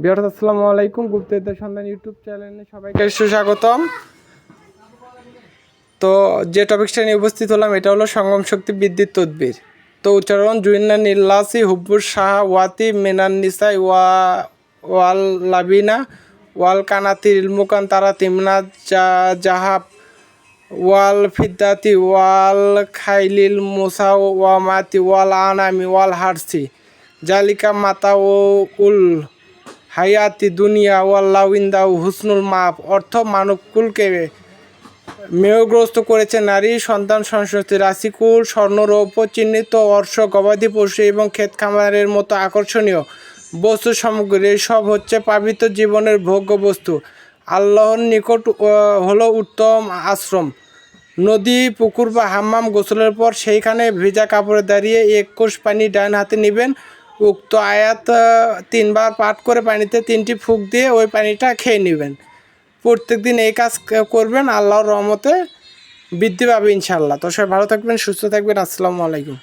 বিহার আসসালামু আলাইকুম। গুপ্তবিদ্যা সন্ধান ইউটিউব চ্যানেলে সবাইকে সুস্বাগতম। তো যে টপিকটা নিয়ে উপস্থিত হলাম, এটা হলো সঙ্গম শক্তি বিদ্যুৎ তদ্বির তো উচ্চারণ জুইনা নীল্লাসি হুব্বুর শাহ, ওয়াতি, মেনান নিসাই, ওয়া, ওয়াল লাবিনা, ওয়াল কানাতির মুকান তারা, তিমনা জাহাব, ওয়াল ফিদ্দাতি, ওয়াল খাইলিল, মুসা, ওয়া মাতি, ওয়াল আনামি, ওয়াল হারসি, জালিকা, মাতা, ও, উল হায়াতি দুনিয়া ওয়াল্লাহ ইন্দাউ হুসনুল মাপ অর্থ মানবকুলকে মেয়গ্রস্ত করেছে নারী, সন্তান সংস্কৃতি রাশিকুল স্বর্ণরৌপ্য চিহ্নিত অর্শ, গবাদি পশু এবং ক্ষেত খামারের মতো আকর্ষণীয় বস্তু সামগ্রী। সব হচ্ছে পাবিত জীবনের ভোগ্য বস্তু। আল্লাহর নিকট হলো উত্তম আশ্রম। নদী, পুকুর বা হাম্মাম গোসলের পর সেইখানে ভেজা কাপড়ে দাঁড়িয়ে এক কোষ পানি ডান হাতে নেবেন। উক্ত আয়াত তিনবার পাঠ করে পানিতে তিনটি ফুক দিয়ে ওই পানিটা খেয়ে নেবেন। প্রত্যেক দিন এই কাজ করবেন, আল্লাহর রহমতে বৃদ্ধি পাবে ইনশাল্লাহ তো সবাই ভালো থাকবেন, সুস্থ থাকবেন, আসসালামু আলাইকুম।